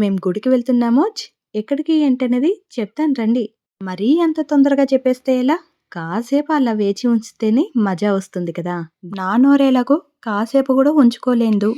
మేము గుడికి వెళ్తున్నామో ఎక్కడికి ఏంటనేది చెప్తాను రండి. మరీ అంత తొందరగా చెప్పేస్తే ఎలా? కాసేపు అలా వేచి ఉంచితేనే మజా వస్తుంది కదా. నా నోరేలాగో కాసేపు కూడా ఉంచుకోలేదు.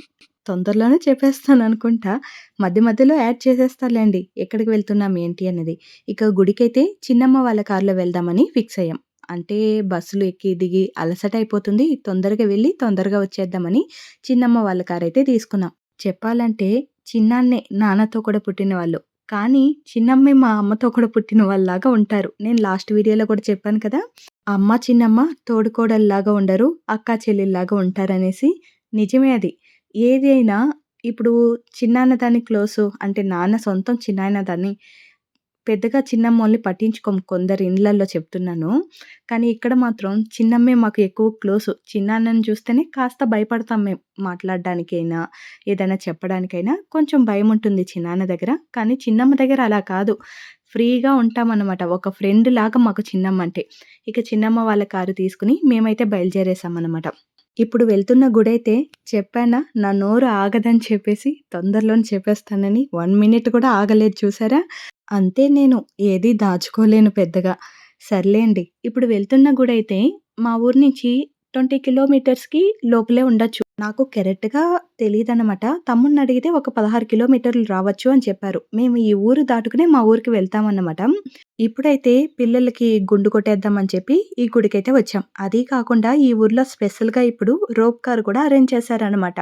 తొందరలోనే చెప్పేస్తాను అనుకుంటా. మధ్య మధ్యలో యాడ్ చేసేస్తాలేండి ఎక్కడికి వెళ్తున్నాం ఏంటి అనేది. ఇక గుడికైతే చిన్నమ్మ వాళ్ళ కారులో వెళ్దామని ఫిక్స్ అయ్యాం. అంటే బస్సులు ఎక్కి దిగి అలసట అయిపోతుంది. తొందరగా వెళ్ళి తొందరగా వచ్చేద్దామని చిన్నమ్మ వాళ్ళ కారు అయితే తీసుకున్నాం. చెప్పాలంటే చిన్నాన్నే నాన్నతో కూడా పుట్టిన వాళ్ళు కానీ చిన్నమ్మే మా అమ్మతో కూడా పుట్టిన వాళ్ళలాగా ఉంటారు. నేను లాస్ట్ వీడియోలో కూడా చెప్పాను కదా అమ్మ చిన్నమ్మ తోడుకోడల్లాగా ఉండరు అక్క చెల్లెల్లాగా ఉంటారనేసి. నిజమే అది. ఏదైనా ఇప్పుడు చిన్నాన్న దాన్ని క్లోజు అంటే నాన్న సొంతం చిన్నాయన దాన్ని పెద్దగా చిన్నమ్మల్ని పట్టించుకోము కొందరు ఇండ్లల్లో చెప్తున్నాను. కానీ ఇక్కడ మాత్రం చిన్నమ్మే మాకు ఎక్కువ క్లోజ్ చిన్నాన్నని చూస్తేనే కాస్త భయపడతాం మేము. మాట్లాడడానికైనా, ఏదైనా చెప్పడానికైనా కొంచెం భయం ఉంటుంది చిన్నాన్న దగ్గర. కానీ చిన్నమ్మ దగ్గర అలా కాదు. ఫ్రీగా ఉంటామన్నమాట. ఒక ఫ్రెండ్ లాగా మాకు చిన్నమ్మ అంటే. ఇక చిన్నమ్మ వాళ్ళ కారు తీసుకుని మేమైతే బయలుదేరేసామన్నమాట. ఇప్పుడు వెళ్తున్న గుడైతే చెప్పానా నా నోరు ఆగదని చెప్పేసి తొందరలోనే చెప్పేస్తానని. వన్ మినిట్ కూడా ఆగలేదు చూసారా? అంతే నేను. ఏదీ దాచుకోలేను పెద్దగా. సర్లేండి. ఇప్పుడు వెళ్తున్న గుడైతే మా ఊరు నుంచి ట్వంటీ కిలోమీటర్స్‌కి లోపలే ఉండొచ్చు. నాకు కరెక్ట్‌గా తెలీదనమాట. అడిగితే ఒక పదహారు కిలోమీటర్లు రావచ్చు అని చెప్పారు. మేము ఈ ఊరు దాటుకునే మా ఊరికి వెళ్తామన్నమాట. ఇప్పుడైతే పిల్లలకి గుండు కొట్టేద్దామని చెప్పి ఈ గుడికైతే వచ్చాం. అదీ కాకుండా ఈ ఊర్లో స్పెషల్‌గా ఇప్పుడు రోప్ కార్ కూడా అరేంజ్ చేశారనమాట.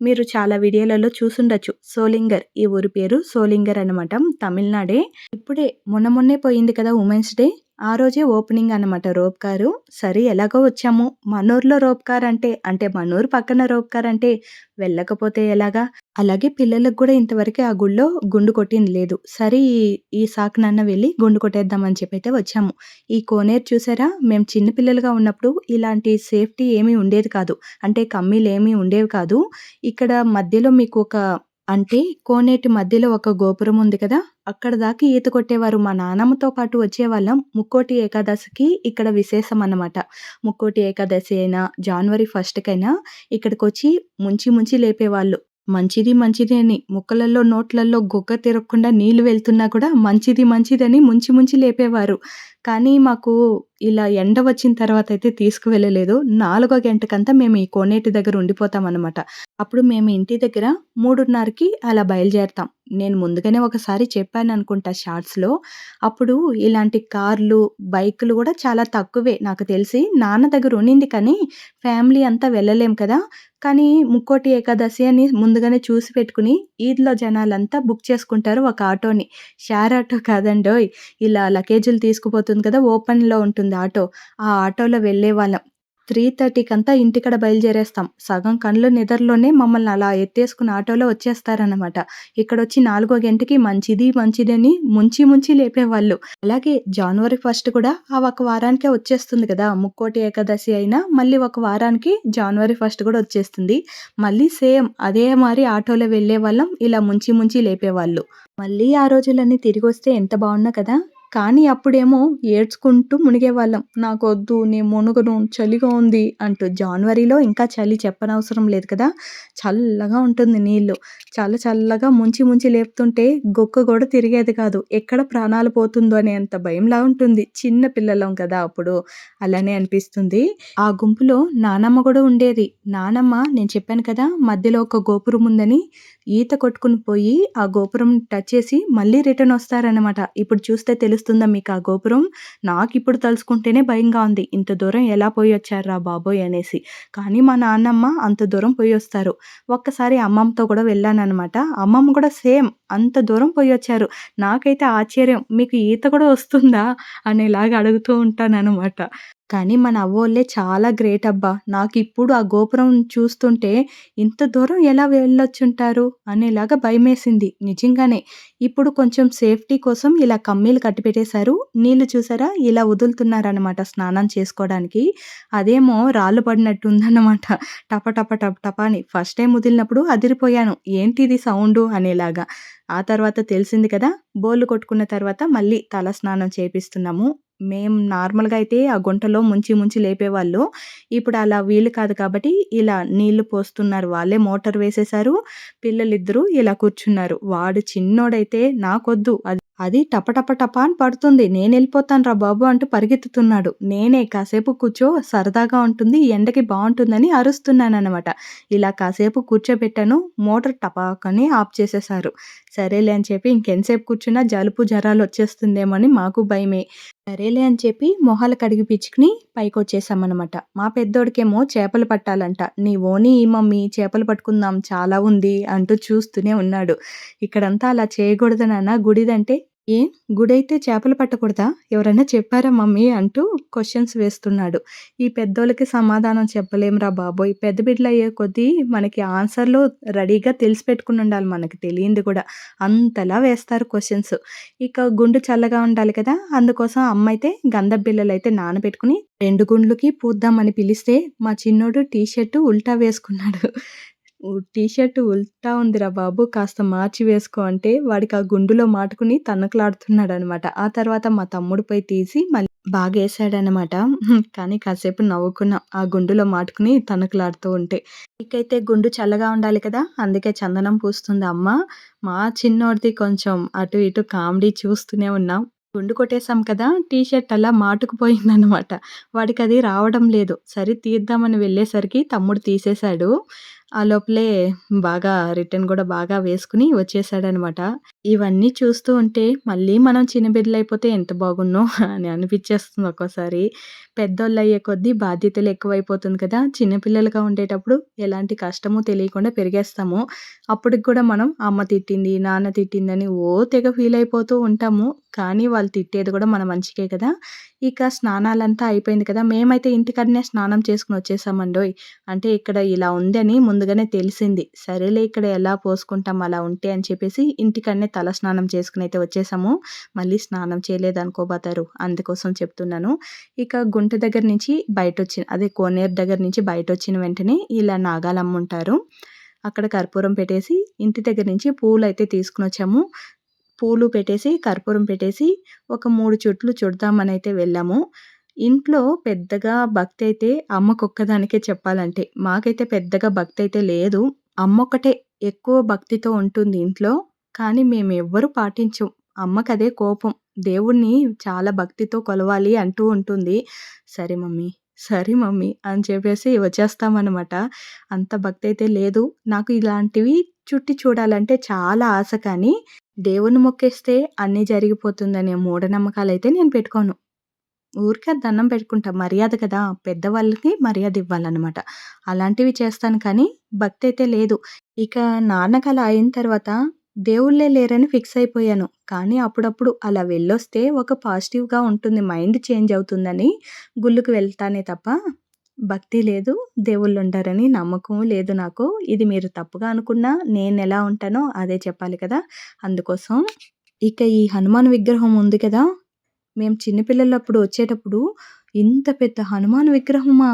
మీరు చాలా వీడియోలలో చూసుండొచ్చు. సోలింగర్ ఈ ఊరి పేరు సోలింగర్ అనమాట. తమిళనాడే. ఇప్పుడే మొన్న మొన్నే పోయింది కదా ఉమెన్స్ డే. ఆ రోజే ఓపెనింగ్ అనమాట రోప్ కారు. సరే ఎలాగో వచ్చాము. మనూర్లో రోప్ కార్ అంటే, అంటే మనూరు పక్కన రోప్ కార్ అంటే వెళ్ళకపోతే ఎలాగా? అలాగే పిల్లలకు కూడా ఇంతవరకు ఆ గుళ్ళో గుండు కొట్టింది లేదు. సరే ఈ ఈ సాకునన్న వెళ్ళి గుండు కొట్టేద్దామని చెప్పైతే వచ్చాము. ఈ కోనేరు చూసారా? మేము చిన్న పిల్లలుగా ఉన్నప్పుడు ఇలాంటి సేఫ్టీ ఏమీ ఉండేది కాదు. అంటే కమ్మీలేమీ ఉండేవి కాదు. ఇక్కడ మధ్యలో మీకు ఒక అంటే కోనేటి మధ్యలో ఒక గోపురం ఉంది కదా! అక్కడ దాకా ఈత కొట్టేవారు. మా నానమ్మతో పాటు వచ్చేవాళ్ళం. ముక్కోటి ఏకాదశికి ఇక్కడ విశేషం అన్నమాట. ముక్కోటి ఏకాదశి అయినా, జనవరి ఫస్ట్‌కైనా ఇక్కడికి వచ్చి ముంచి ముంచి లేపేవాళ్ళు. మంచిది మంచిది అని ముక్కలలో నోట్లలో గొగ్గ తిరగకుండా నీళ్ళు వెళ్తున్నా కూడా మంచిది మంచిదని ముంచి ముంచి లేపేవారు. కానీ మాకు ఇలా ఎండ వచ్చిన తర్వాత అయితే తీసుకువెళ్ళలేదు. నాలుగో గంటకంతా మేము ఈ కోనేటి దగ్గర ఉండిపోతామనమాట. అప్పుడు మేము ఇంటి దగ్గర మూడున్నరకి అలా బయలుదేరతాం. నేను ముందుగానే ఒకసారి చెప్పాను అనుకుంటా షార్ట్స్‌లో. అప్పుడు ఇలాంటి కార్లు, బైకులు కూడా చాలా తక్కువే నాకు తెలిసి. నాన్న దగ్గర ఉండింది కానీ ఫ్యామిలీ అంతా వెళ్ళలేం కదా! కానీ ముక్కోటి ఏకాదశి అని ముందుగానే చూసి పెట్టుకుని ఈద్‌లో జనాలంతా బుక్ చేసుకుంటారు ఒక ఆటోని. షేర్ ఆటో కాదండోయ్! ఇలా లగేజీలు తీసుకుపోతుంది కదా! ఓపెన్‌లో ఉంటుంది ఆటో. ఆ ఆటోలో వెళ్ళే వాళ్ళం త్రీ థర్టీకి అంతా ఇంటికాడ బయలుదేరేస్తాం. సగం కళ్ళు నిద్రలోనే మమ్మల్ని అలా ఎత్తేసుకుని ఆటోలో వచ్చేస్తారనమాట. ఇక్కడ వచ్చి నాలుగో గంటకి మంచిది, మంచిదని ముంచి ముంచి లేపేవాళ్ళు. అలాగే జనవరి ఫస్ట్ కూడా ఆ ఒక వారానికే వచ్చేస్తుంది కదా! ముక్కోటి ఏకాదశి అయినా మళ్ళీ ఒక వారానికి జనవరి ఫస్ట్ కూడా వచ్చేస్తుంది. మళ్ళీ సేమ్ అదే మారి ఆటోలో వెళ్ళే వాళ్ళం ఇలా ముంచి ముంచి లేపేవాళ్ళు. మళ్ళీ ఆ రోజులన్నీ తిరిగి వస్తే ఎంత బాగున్నా కదా! కానీ అప్పుడేమో ఏడ్చుకుంటూ మునిగేవాళ్ళం. నాకొద్దు, నేను మునుగను చలిగా ఉంది అంటూ. జాన్వరిలో ఇంకా చలి చెప్పనవసరం లేదు కదా! చల్లగా ఉంటుంది నీళ్ళు. చాలా చల్లగా ముంచి ముంచి లేపుతుంటే గొక్క కూడా తిరిగేది కాదు. ఎక్కడ ప్రాణాలు పోతుందో అనే అంత భయంలా ఉంటుంది. చిన్న పిల్లలం కదా అప్పుడు. అలానే అనిపిస్తుంది. ఆ గుంపులో నానమ్మ కూడా ఉండేది. నానమ్మ నేను చెప్పాను కదా! మధ్యలో ఒక గోపురం ఉందని. ఈత కొట్టుకుని పోయి ఆ గోపురం టచ్ చేసి మళ్ళీ రిటర్న్ వస్తారనమాట. ఇప్పుడు చూస్తే తెలుస్తుంది మీకు ఆ గోపురం? నాకు ఇప్పుడు తలుచుకుంటేనే భయంగా ఉంది. ఇంత దూరం ఎలా పోయి వచ్చారా బాబోయ్! అనేసి. కానీ మా నాన్నమ్మ అంత దూరం పోయొస్తారు. ఒక్కసారి అమ్మమ్మతో కూడా వెళ్ళాను అనమాట అమ్మమ్మ కూడా సేమ్ అంత దూరం పోయొచ్చారు. నాకైతే ఆశ్చర్యం. మీకు ఈత కూడా వస్తుందా? అనేలాగా అడుగుతూ ఉంటాననమాట. కానీ మన అవ్వోళ్ళే చాలా గ్రేట్ అబ్బా! నాకు ఇప్పుడు ఆ గోపురం చూస్తుంటే ఇంత దూరం ఎలా వెళ్ళొచ్చుంటారు అనేలాగా భయమేసింది. నిజంగానే. ఇప్పుడు కొంచెం సేఫ్టీ కోసం ఇలా కమ్మీలు కట్టిపెట్టేశారు. నీళ్ళు చూసారా ఇలా వదులుతున్నారనమాట స్నానం చేసుకోవడానికి. అదేమో రాళ్ళు పడినట్టు ఉందన్నమాట. టప టప టప టప అని. ఫస్ట్ టైం వదిలినప్పుడు అదిరిపోయాను. ఏంటిది సౌండ్ అనేలాగా. ఆ తర్వాత తెలిసింది కదా! బోర్లు కొట్టుకున్న తర్వాత మళ్ళీ తల స్నానం చేపిస్తున్నాము. మేము నార్మల్‌గా అయితే ఆ గుంటలో ముంచి ముంచి లేపేవాళ్ళు. ఇప్పుడు అలా వీలు కాదు కాబట్టి ఇలా నీళ్ళు పోస్తున్నారు. వాళ్ళే మోటార్ వేసేశారు. పిల్లలిద్దరూ ఇలా కూర్చున్నారు. వాడు చిన్నోడైతే నాకొద్దు అది అది టప టప టప అని పడుతుంది. రా బాబు అంటూ పరిగెత్తుతున్నాడు. నేనే కాసేపు కూర్చో సరదాగా ఉంటుంది. ఎండకి బాగుంటుందని అరుస్తున్నానమాట ఇలా కాసేపు కూర్చోబెట్టాను. మోటార్ టపాకని ఆఫ్ చేసేశారు. సరేలే అని చెప్పి ఇంకెంతసేపు కూర్చున్నా జలుబు, జరాలొచ్చేస్తుందేమో అని మాకు భయమే. సరేలే అని చెప్పి మొహాలు కడిగి పిచ్చుకుని పైకొచ్చేసామనమాట. మా పెద్దోడికేమో చేపలు పట్టాలంట. నీ ఓని ఈ మమ్మీ చేపలు పట్టుకుందాం చాలా ఉంది అంటూ చూస్తూనే ఉన్నాడు. ఇక్కడంతా అలా చేయకూడదు నాన్న గుడిదంటే ఏం గుడైతే చేపలు పట్టకూడదా? ఎవరైనా చెప్పారా మమ్మీ? అంటూ క్వశ్చన్స్ వేస్తున్నాడు. ఈ పెద్దోళ్ళకి సమాధానం చెప్పలేంరా బాబోయ్! పెద్ద బిడ్డలు అయ్యే కొద్దీ మనకి ఆన్సర్‌లు రెడీగా తెలిసి పెట్టుకునుండాలి మనకి తెలియంది కూడా. అంతలా వేస్తారు క్వశ్చన్స్ ఇక గుండు చల్లగా ఉండాలి కదా! అందుకోసం అమ్మ అయితే గంధ బిళ్ళలు అయితే నానబెట్టుకుని రెండు గుండ్లకి పూద్దామని పిలిస్తే మా చిన్నోడు టీ షర్టు ఉల్టా వేసుకున్నాడు. టీ షర్ట్ ఉల్టా ఉందిరా బాబు! కాస్త మార్చి వేసుకో అంటే వాడికి ఆ గుండులో మాటుకుని తనకలాడుతున్నాడనమాట. ఆ తర్వాత మా తమ్ముడు పోయి తీసి మళ్ళీ బాగేశాడనమాట. కానీ కాసేపు నవ్వుకున్నాం. ఆ గుండులో మాటుకుని తన్నుకులాడుతూ ఉంటే. నీకైతే గుండు చల్లగా ఉండాలి కదా! అందుకే చందనం పూస్తుంది అమ్మ. మా చిన్నోడిది కొంచెం అటు ఇటు కామెడీ చూస్తూనే ఉన్నాం. గుండు కొట్టేశాం కదా! టీ షర్ట్ అలా మాటుకుపోయిందనమాట. వాడికి అది రావడం లేదు. సరే తీద్దామని వెళ్ళేసరికి తమ్ముడు తీసేశాడు. ఆ లోపలే బాగా రిటర్న్ కూడా బాగా వేసుకుని వచ్చేసాడనమాట. ఇవన్నీ చూస్తూ ఉంటే మళ్ళీ మనం చిన్నబిడ్డలైపోతే ఎంత బాగున్నో అని అనిపించేస్తుంది ఒక్కోసారి. పెద్దోళ్ళు అయ్యే కొద్దీ బాధ్యతలు ఎక్కువైపోతుంది కదా! చిన్నపిల్లలుగా ఉండేటప్పుడు ఎలాంటి కష్టము తెలియకుండా పెరిగేస్తాము. అప్పటికి కూడా మనం అమ్మ తిట్టింది, నాన్న తిట్టిందని ఓ తెగ ఫీల్ అయిపోతూ ఉంటాము. కానీ వాళ్ళు తిట్టేది కూడా మన మంచికే కదా! ఇక స్నానాలంతా అయిపోయింది కదా! మేమైతే ఇంటికాడనే స్నానం చేసుకుని వచ్చేసామండోయ్! అంటే ఇక్కడ ఇలా ఉందని ముందు ముందుగానే తెలిసింది. సరేలే ఇక్కడ ఎలా పోసుకుంటాం అలా ఉంటే అని చెప్పేసి ఇంటికాడనే తల స్నానం చేసుకుని అయితే వచ్చేసాము. మళ్ళీ స్నానం చేయలేదనుకోబోతారు. అందుకోసం చెప్తున్నాను. ఇక గుంట దగ్గర నుంచి బయట వచ్చిన అదే కోనేరు దగ్గర నుంచి బయట వచ్చిన వెంటనే ఇలా నాగాలమ్మ ఉంటారు అక్కడ కర్పూరం పెట్టేసి ఇంటి దగ్గర నుంచి పూలైతే తీసుకొనొచ్చాము. పూలు పెట్టేసి, కర్పూరం పెట్టేసి ఒక మూడు చుట్లు అయితే వెళ్ళాము. ఇంట్లో పెద్దగా భక్తి అయితే అమ్మకు అమ్మకొక్కదానికే చెప్పాలంటే. మాకైతే పెద్దగా భక్తయితే లేదు. అమ్మొక్కటే ఎక్కువ భక్తితో ఉంటుంది ఇంట్లో. కానీ మేమెవ్వరు పాటించం. అమ్మకదే కోపం. దేవుడిని చాలా భక్తితో కొలవాలి అంటూ ఉంటుంది. సరే మమ్మీ, సరే మమ్మీ అని చెప్పేసి వచ్చేస్తామనమాట. అంత భక్తయితే లేదు. నాకు ఇలాంటివి చుట్టి చూడాలంటే చాలా ఆశ కానీ దేవుడిని మొక్కేస్తే అన్నీ జరిగిపోతుందనే మూఢనమ్మకాలైతే నేను పెట్టుకోను. ఊరికే దండం పెట్టుకుంటాం మర్యాద కదా! పెద్దవాళ్ళకి మర్యాద ఇవ్వాలనమాట. అలాంటివి చేస్తాను కానీ భక్తి అయితే లేదు. ఇక నాన్నకలా అయిన తర్వాత దేవుళ్ళే లేరని ఫిక్స్ అయిపోయాను. కానీ అప్పుడప్పుడు అలా వెళ్ళొస్తే ఒక పాజిటివ్‌గా ఉంటుంది. మైండ్ చేంజ్ అవుతుందని గుళ్ళుకు వెళ్తానే తప్ప భక్తి లేదు. దేవుళ్ళు ఉంటారని నమ్మకం లేదు నాకు. ఇది మీరు తప్పుగా అనుకున్నా ఎలా ఉంటానో అదే చెప్పాలి కదా! అందుకోసం ఇక ఈ హనుమాన్ విగ్రహం ఉంది కదా! మేము చిన్నపిల్లలప్పుడు వచ్చేటప్పుడు ఇంత పెద్ద హనుమాన్ విగ్రహమా?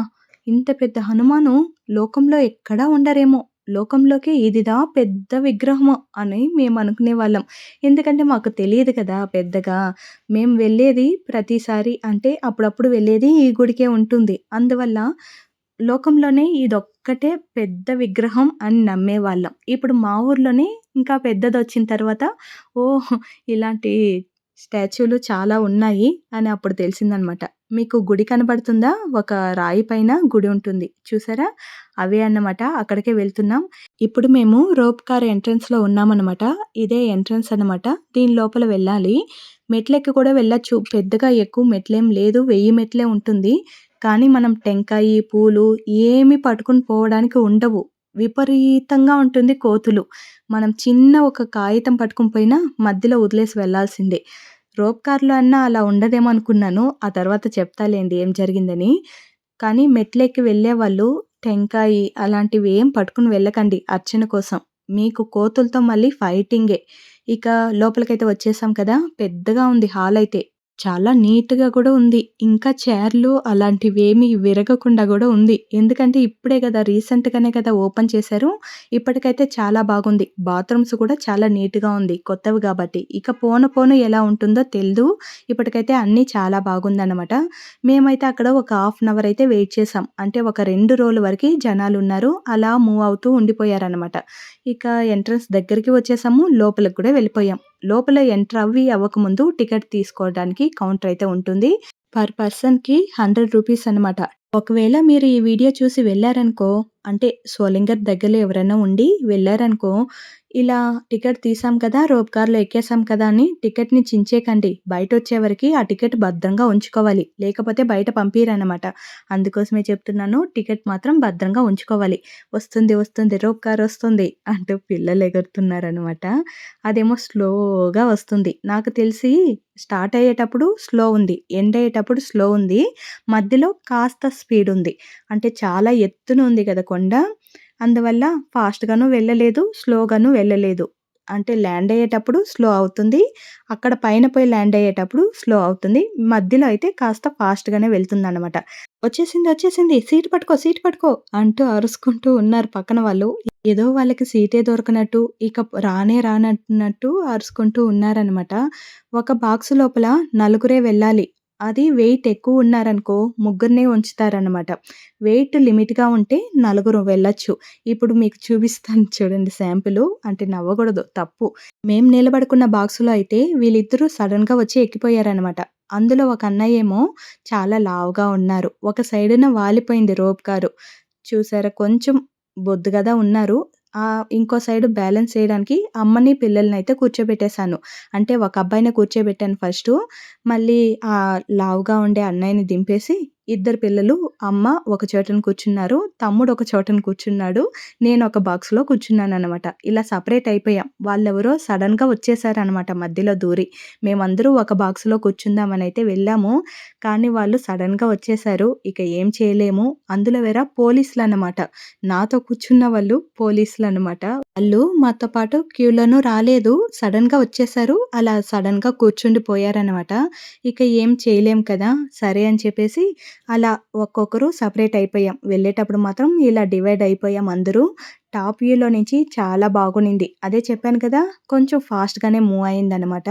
ఇంత పెద్ద హనుమాను లోకంలో ఎక్కడా ఉండరేమో! లోకంలోకి ఇదిదా పెద్ద విగ్రహము అని మేము అనుకునే వాళ్ళం ఎందుకంటే మాకు తెలియదు కదా పెద్దగా. మేము వెళ్ళేది ప్రతిసారి అంటే అప్పుడప్పుడు వెళ్ళేది ఈ గుడికే ఉంటుంది. అందువల్ల లోకంలోనే ఇదొక్కటే పెద్ద విగ్రహం అని నమ్మేవాళ్ళం. ఇప్పుడు మా ఊర్లోనే ఇంకా పెద్దది వచ్చిన తర్వాత ఓ ఇలాంటి స్టాచ్యూలు చాలా ఉన్నాయి అని అప్పుడు తెలిసిందనమాట. మీకు గుడి కనబడుతుందా ఒక రాయి పైన గుడి ఉంటుంది. చూసారా? అవే అన్నమాట. అక్కడికే వెళ్తున్నాం. ఇప్పుడు మేము రోప్ కార్ ఎంట్రన్స్‌లో ఉన్నామనమాట. ఇదే ఎంట్రన్స్ అనమాట. దీని లోపల వెళ్ళాలి. మెట్లెక్కి కూడా వెళ్ళచ్చు పెద్దగా ఎక్కువ మెట్లేం లేదు. వెయ్యి మెట్లే ఉంటుంది. కానీ మనం టెంకాయి, పూలు ఏమి పట్టుకుని పోవడానికి ఉండవు. విపరీతంగా ఉంటుంది కోతులు. మనం చిన్న ఒక కాగితం పట్టుకుని పోయినా మధ్యలో వదిలేసి వెళ్ళాల్సిందే. రోప్ కార్‌లో అన్నా అలా ఉండదేమో అనుకున్నాను. ఆ తర్వాత చెప్తాలేండి ఏం జరిగిందని. కానీ మెట్లెక్కి వెళ్ళేవాళ్ళు టెంకాయి అలాంటివి ఏం పట్టుకుని వెళ్ళకండి అర్చన కోసం. మీకు కోతులతో మళ్ళీ ఫైటింగే. ఇక లోపలికైతే వచ్చేసాం కదా! పెద్దగా ఉంది హాల్ అయితే. చాలా నీట్‌గా కూడా ఉంది. ఇంకా చైర్‌లు అలాంటివేమీ విరగకుండా గూడా ఉంది. ఎందుకంటే ఇప్పుడే గదా! రీసెంట్‌గానే కదా ఓపెన్ చేశారు. ఇప్పటికైతే చాలా బాగుంది. బాత్రూమ్స్ కూడా చాలా నీట్‌గా ఉంది. కొత్తవి గాబట్టి. ఇక పోను పోను ఎలా ఉంటుందో తెలీదు. ఇప్పటికైతే అన్నీ చాలా బాగుందనమాట. మేమైతే అక్కడ ఒక హాఫ్ అన్ అవర్ అయితే వెయిట్ చేసాం. అంటే ఒక 2 వరకు వరకి జనాలున్నారు. అలా మూవ్ అవుతూ ఉండిపోయారనమాట. ఇక ఎంట్రన్స్ దగ్గరికి వచ్చేసాము. లోపలికి కూడా వెళ్ళిపోయాం. లోపల ఎంటర్ అవ్వి అవ్వకముందు టికెట్ తీసుకోవడానికి కౌంటర్ అయితే ఉంటుంది. పర్ పర్సన్‌కి హండ్రెడ్ రూపీస్ అనమాట. ఒకవేళ మీరు ఈ వీడియో చూసి వెళ్ళారనుకో అంటే సోలింగర్ దగ్గరలో ఎవరైనా ఉండి వెళ్ళారనుకో ఇలా టికెట్ తీసాం కదా! రోప్ కార్‌లో ఎక్కేసాం కదా! అని టికెట్‌ని చించేకండి బయట బయటొచ్చేవరకి ఆ టికెట్ భద్రంగా ఉంచుకోవాలి. లేకపోతే బయట పంపియరనమాట. అందుకోసమే చెప్తున్నాను. టికెట్ మాత్రం భద్రంగా ఉంచుకోవాలి. వస్తుంది, వస్తుంది రోప్ కార్ వస్తుంది అంటూ పిల్లలు ఎగురుతున్నారనమాట. అదేమో స్లోగా వస్తుంది. నాకు తెలిసి స్టార్ట్ అయ్యేటప్పుడు స్లో ఉంది. ఎండ్ అయ్యేటప్పుడు స్లో ఉంది. మధ్యలో కాస్త స్పీడ్ ఉంది. అంటే చాలా ఎత్తున ఉంది కదా కొండ. అందువల్ల ఫాస్ట్‌గాను వెళ్ళలేదు. స్లోగాను వెళ్ళలేదు. అంటే ల్యాండ్ అయ్యేటప్పుడు స్లో అవుతుంది. అక్కడ పైన పోయి ల్యాండ్ అయ్యేటప్పుడు స్లో అవుతుంది. మధ్యలో అయితే కాస్త ఫాస్ట్‌గానే వెళ్తుంది అనమాట వచ్చేసింది, వచ్చేసింది. సీట్ పట్టుకో, సీట్ పట్టుకో అంటూ అరుసుకుంటూ ఉన్నారు పక్కన వాళ్ళు. ఏదో వాళ్ళకి సీటే దొరకనట్టు, ఇక రానే రానట్టు అరుసుకుంటూ ఉన్నారనమాట. ఒక బాక్స్ లోపల నలుగురే వెళ్ళాలి. అది వెయిట్ ఎక్కువ ఉన్నారనుకో ముగ్గురినే ఉంచుతారనమాట. వెయిట్ లిమిట్‌గా ఉంటే నలుగురు వెళ్ళొచ్చు. ఇప్పుడు మీకు చూపిస్తాను చూడండి శాంపులు. అంటే నవ్వకూడదు తప్పు. మేము నిలబడుకున్న బాక్స్‌లో అయితే వీళ్ళిద్దరూ సడన్గా వచ్చి ఎక్కిపోయారనమాట. అందులో ఒక అన్నయ్య ఏమో చాలా లావుగా ఉన్నారు. ఒక సైడున వాలిపోయింది రోప్ కారు. చూసారా కొంచెం బొద్దుగదా ఉన్నారు. ఇంకో సైడ్ బ్యాలెన్స్ చేయడానికి అమ్మని, పిల్లల్ని అయితే కూర్చోబెట్టేసాను. అంటే ఒక అబ్బాయిని కూర్చోబెట్టాను ఫస్ట్ మళ్ళీ ఆ లావుగా ఉండే అన్నయ్యని దింపేసి ఇద్దరు పిల్లలు, అమ్మ ఒక చోటన కూర్చున్నారు. తమ్ముడు ఒక చోటన కూర్చున్నాడు. నేను ఒక బాక్స్‌లో కూర్చున్నాను అనమాట ఇలా సెపరేట్ అయిపోయాం. వాళ్ళెవరో సడన్గా వచ్చేసారనమాట మధ్యలో దూరి. మేమందరూ ఒక బాక్స్‌లో కూర్చుందామనైతే వెళ్ళాము. కానీ వాళ్ళు సడన్గా వచ్చేసారు. ఇక ఏం చేయలేము. అందులో వేరే పోలీసులు అనమాట నాతో కూర్చున్న వాళ్ళు పోలీసులు అనమాట వాళ్ళు మాతో పాటు క్యూలోనూ రాలేదు. సడన్గా వచ్చేసారు. అలా సడన్గా కూర్చుండిపోయారనమాట. ఇక ఏం చేయలేం కదా! సరే అని చెప్పేసి అలా ఒక్కొక్కరు సెపరేట్ అయిపోయాం. వెళ్ళేటప్పుడు మాత్రం ఇలా డివైడ్ అయిపోయాం అందరూ. టాప్ వ్యూలో నుంచి చాలా బాగునింది. అదే చెప్పాను కదా! కొంచెం ఫాస్ట్‌గానే మూవ్ అయిందనమాట.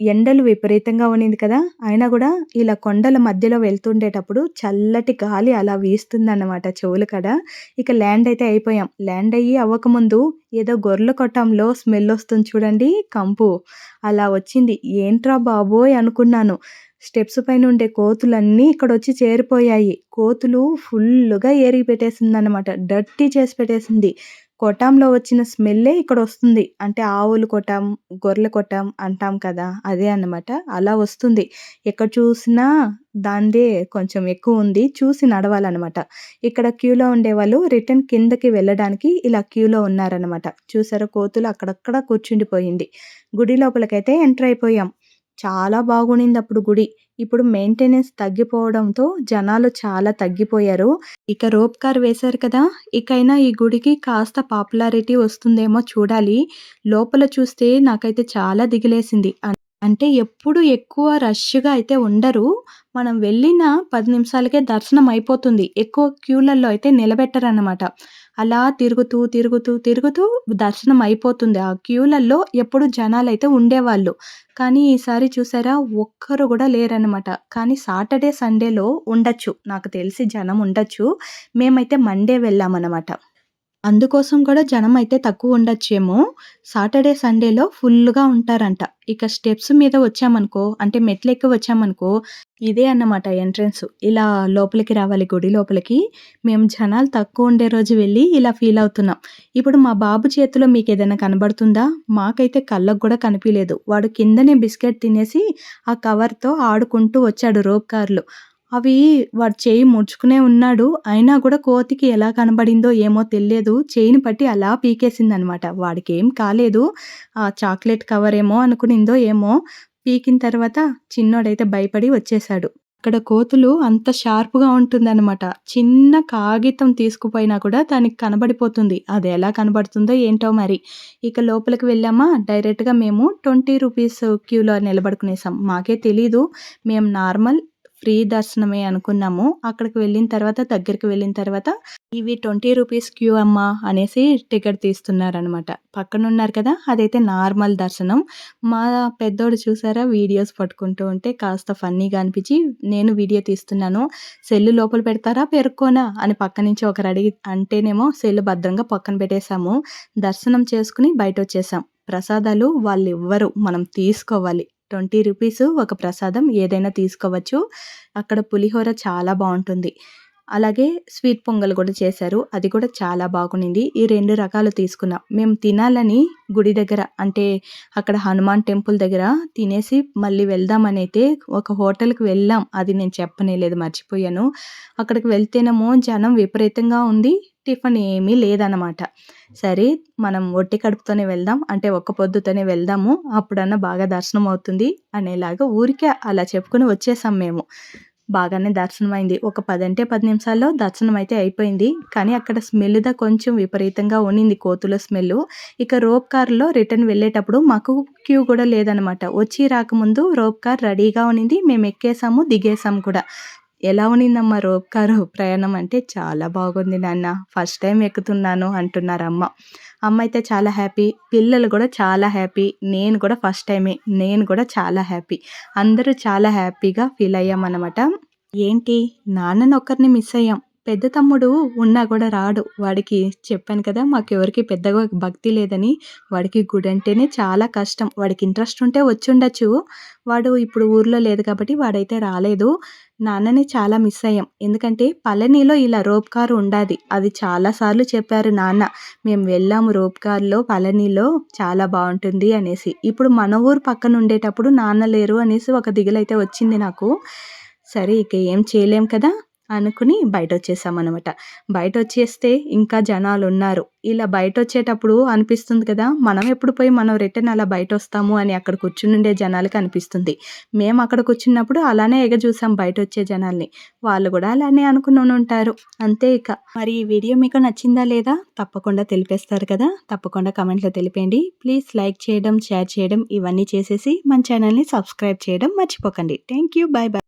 ఎండలు విపరీతంగా ఉన్నింది కదా! అయినా కూడా ఇలా కొండల మధ్యలో వెళ్తుండేటప్పుడు చల్లటి గాలి అలా వీస్తుందన్నమాట చెవులు కాడ. ఇక ల్యాండ్ అయితే అయిపోయాం. ల్యాండ్ అయ్యి అవ్వకముందు ఏదో గొర్రెల కొట్టంలో స్మెల్ వస్తుంది చూడండి కంపు. అలా వచ్చింది. ఏంట్రా బాబోయ్! అనుకున్నాను. స్టెప్స్ పైన ఉండే కోతులన్నీ ఇక్కడ వచ్చి చేరిపోయాయి. కోతులు ఫుల్లుగా పెట్టేసింది అనమాట డర్టీ చేసి పెట్టేసింది. కొటంలో వచ్చిన స్మెల్లే ఇక్కడ వస్తుంది అంటే ఆవులు కొటాం, గొర్రెల కొటాం అంటాం కదా! అదే అన్నమాట. అలా వస్తుంది. ఎక్కడ చూసినా దాందే కొంచెం ఎక్కువ ఉంది చూసి నడవాలన్నమాట ఇక్కడ క్యూలో ఉండేవాళ్ళు రిటర్న్ కిందకి వెళ్ళడానికి ఇలా క్యూలో ఉన్నారనమాట. చూసారా కోతులు అక్కడక్కడ కూర్చుండిపోయింది. గుడి లోపలికైతే ఎంటర్ అయిపోయాం. చాలా బాగుండింది అప్పుడు గుడి. ఇప్పుడు మెయింటెనెన్స్ తగ్గిపోవడంతో జనాలు చాలా తగ్గిపోయారు. ఇక రోప్ కార్ వేశారు కదా! ఇకైనా ఈ గుడికి కాస్త పాపులారిటీ వస్తుందేమో చూడాలి. లోపల చూస్తే నాకైతే చాలా దిగులేసింది. అంటే ఎప్పుడు ఎక్కువ రష్‌గా అయితే ఉండరు. మనం వెళ్ళిన పది నిమిషాలకే దర్శనం అయిపోతుంది. ఎక్కువ క్యూలలో అయితే నిలబెట్టరనమాట. అలా తిరుగుతూ, తిరుగుతూ, తిరుగుతూ దర్శనం అయిపోతుంది. ఆ క్యూలలో ఎప్పుడు జనాలు అయితే ఉండేవాళ్ళు. కానీ ఈసారి చూసారా ఒక్కరు కూడా లేరనమాట. కానీ సాటర్‌డే, సండేలో ఉండొచ్చు. నాకు తెలిసి జనం ఉండొచ్చు. మేమైతే మండే వెళ్ళామన్నమాట అందుకోసం కూడా జనం అయితే తక్కువ ఉండొచ్చేమో. సాటర్‌డే, సండేలో ఫుల్లుగా ఉంటారంట. ఇక స్టెప్స్ మీద వచ్చామనుకో అంటే మెట్లెక్కి వచ్చామనుకో ఇదే అన్నమాట ఎంట్రన్స్. ఇలా లోపలికి రావాలి గుడి లోపలికి. మేము జనాలు తక్కువ ఉండే రోజు వెళ్ళి ఇలా ఫీల్ అవుతున్నాం. ఇప్పుడు మా బాబు చేతిలో మీకేదైనా కనబడుతుందా? మాకైతే కళ్ళకు కూడా కనిపియలేదు. వాడు కిందనే బిస్కెట్ తినేసి ఆ కవర్‌తో ఆడుకుంటూ వచ్చాడు రోప్ కార్‌లో. అవి వాడు చేయి ముడుచుకునే ఉన్నాడు. అయినా కూడా కోతికి ఎలా కనబడిందో ఏమో తెలియదు. చేయిని పట్టి అలా పీకేసిందనమాట. వాడికేం కాలేదు. ఆ చాక్లెట్ కవరేమో అనుకునిందో ఏమో! పీకిన తర్వాత చిన్నోడైతే భయపడి వచ్చేసాడు. అక్కడ కోతులు అంత షార్ప్‌గా ఉంటుందనమాట. చిన్న కాగితం తీసుకుపోయినా కూడా దానికి కనబడిపోతుంది. అది ఎలా కనబడుతుందో ఏంటో మరి. ఇక లోపలికి వెళ్ళామా డైరెక్ట్‌గా మేము ట్వంటీ రూపీస్ క్యూలో నిలబడుకునేసాం. మాకే తెలీదు. మేము నార్మల్ ఫ్రీ దర్శనమే అనుకున్నాము. అక్కడికి వెళ్ళిన తర్వాత దగ్గరికి వెళ్ళిన తర్వాత ఇవి ట్వంటీ రూపీస్ క్యూ అమ్మా అనేసి టికెట్ తీస్తున్నారనమాట. పక్కనున్నారు కదా! అదైతే నార్మల్ దర్శనం. మా పెద్దోడు చూసారా వీడియోస్ పట్టుకుంటూ ఉంటే కాస్త ఫన్నీగా అనిపించి నేను వీడియో తీస్తున్నాను. సెల్లు లోపల పెడతారా? పెరుక్కోనా? అని పక్క నుంచి ఒకరు అడిగి అంటేనేమో సెల్లు భద్రంగా పక్కన పెట్టేసాము. దర్శనం చేసుకుని బయట వచ్చేసాం ప్రసాదాలు వాళ్ళు ఇవ్వరు మనం తీసుకోవాలి. ట్వంటీ రూపీస్ ఒక ప్రసాదం ఏదైనా తీసుకోవచ్చు. అక్కడ పులిహోర చాలా బాగుంటుంది అలాగే స్వీట్ పొంగల్ కూడా చేశారు. అది కూడా చాలా బాగునింది. ఈ రెండు రకాలు తీసుకున్నాం. మేము తినాలని గుడి దగ్గర అంటే అక్కడ హనుమాన్ టెంపుల్ దగ్గర తినేసి మళ్ళీ వెళ్దామనైతే ఒక హోటల్‌కి వెళ్ళాం. అది నేను చెప్పనే లేదు మర్చిపోయాను. అక్కడికి వెళ్తేనేమో జనం విపరీతంగా ఉంది. టిఫిన్ ఏమీ లేదనమాట. సరే మనం ఒట్టి కడుపుతోనే వెళ్దాం. అంటే ఒక్క పొద్దుతోనే వెళ్దాము. అప్పుడన్నా బాగా దర్శనం అవుతుంది అనేలాగా ఊరికే అలా చెప్పుకొని వచ్చేసాం మేము. బాగానే దర్శనమైంది. ఒక పదంటే పది నిమిషాల్లో దర్శనం అయితే అయిపోయింది. కానీ అక్కడ స్మెల్‌దా కొంచెం విపరీతంగా ఉన్నింది కోతుల స్మెల్ ఇక రోప్ కార్‌లో రిటర్న్ వెళ్ళేటప్పుడు మాకు క్యూ కూడా లేదనమాట. వచ్చి రాకముందు రోప్ కార్ రెడీగా ఉన్నింది. మేము ఎక్కేసాము, దిగేసాము కూడా. ఎలా ఉన్నిందమ్మా రోప్ కారు ప్రయాణం అంటే చాలా బాగుంది నాన్న. ఫస్ట్ టైం ఎక్కుతున్నాను అంటున్నారు అమ్మ అమ్మ అయితే చాలా హ్యాపీ. పిల్లలు కూడా చాలా హ్యాపీ. నేను కూడా ఫస్ట్ టైమే. నేను కూడా చాలా హ్యాపీ. అందరూ చాలా హ్యాపీగా ఫీల్ అయ్యామన్నమాట ఏంటి నాన్నని ఒక్కరిని మిస్ అయ్యాం. పెద్ద తమ్ముడు ఉన్నా కూడా రాడు. వాడికి చెప్పాను కదా! మాకెవరికీ పెద్దగా భక్తి లేదని. వాడికి గుడి అంటేనే చాలా కష్టం. వాడికి ఇంట్రెస్ట్ ఉంటే వచ్చుండొచ్చు. వాడు ఇప్పుడు ఊర్లో లేదు కాబట్టి వాడైతే రాలేదు. నాన్నని చాలా మిస్ అయ్యాం. ఎందుకంటే పళనిలో ఇలా రోప్ కార్ ఉండాది. అది చాలా సార్లు చెప్పారు నాన్న. మేము వెళ్ళాము రోప్ కార్‌లో పళనిలో చాలా బాగుంటుంది అనేసి. ఇప్పుడు మన ఊరు పక్కన ఉండేటప్పుడు నాన్న లేరు అనేసి ఒక దిగులైతే వచ్చింది నాకు. సరే ఇక ఏం చేయలేం కదా! అనుకుని బయట వచ్చేసామన్నమాట బయట వచ్చేస్తే ఇంకా జనాలు ఉన్నారు ఇలా బయట వచ్చేటప్పుడు అనిపిస్తుంది కదా! మనం ఎప్పుడు పోయి మనం రిటర్న్ అలా బయట వస్తాము అని అక్కడ కూర్చునుండే జనాలకి అనిపిస్తుంది. మేము అక్కడ కూర్చున్నప్పుడు అలానే ఎగజూసాం బయటొచ్చే జనాల్ని. వాళ్ళు కూడా అలానే అనుకునుంటారు. అంతే ఇక. మరి ఈ వీడియో మీకు నచ్చిందా లేదా? తప్పకుండా తెలిపేస్తారు కదా! తప్పకుండా కమెంట్లో తెలిపేయండి. ప్లీజ్ లైక్ చేయడం, షేర్ చేయడం ఇవన్నీ చేసేసి మన ఛానల్‌ని సబ్స్క్రైబ్ చేయడం మర్చిపోకండి. Thank you. Bye bye